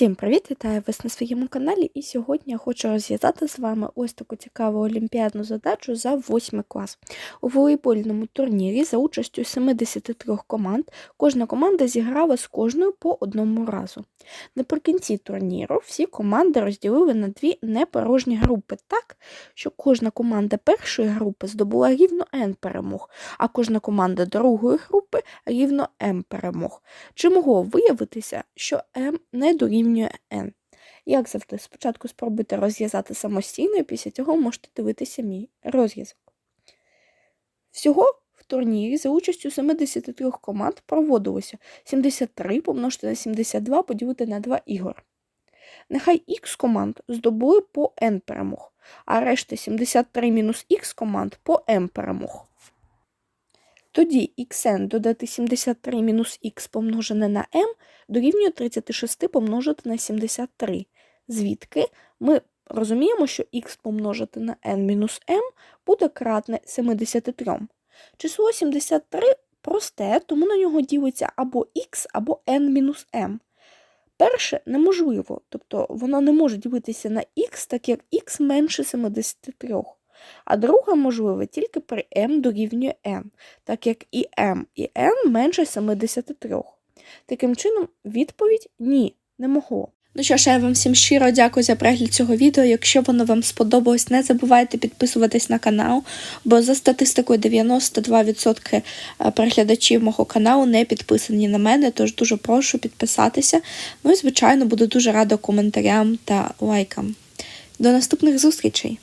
Всім привіт! Вітаю вас на своєму каналі. І сьогодні я хочу розв'язати з вами ось таку цікаву олімпіадну задачу за 8 клас. У волейбольному турнірі за участю 73 команд кожна команда зіграла з кожною по одному разу. Наприкінці турніру всі команди розділили на дві непорожні групи так, що кожна команда першої групи здобула рівно N перемог, а кожна команда другої групи рівно M перемог. Чи могло виявитися, що m не дорівнює n? Як завжди, спочатку спробуйте розв'язати самостійно, і після цього можете дивитися мій розв'язок. Всього в турнірі за участю 73 команд проводилося 73 помножити на 72 поділити на 2 ігор. Нехай х команд здобули по n перемог, а решта 73 мінус х команд по m перемог. Тоді xn додати 73 мінус х помножене на m дорівнює 36 помножити на 73. Звідки ми розуміємо, що х помножити на n мінус m буде кратне 73. Число 73 просте, тому на нього ділиться або х, або n мінус m. Перше неможливо, тобто воно не може ділитися на х, так як х менше 73. А друга можлива тільки при m дорівнює n, так як і m, і n менше 73. Таким чином, відповідь ні, не могло. Ну що ж, я вам всім щиро дякую за перегляд цього відео. Якщо воно вам сподобалось, не забувайте підписуватись на канал, бо за статистикою 92% переглядачів мого каналу не підписані на мене, тож дуже прошу підписатися. Ну і, звичайно, буду дуже рада коментарям та лайкам. До наступних зустрічей!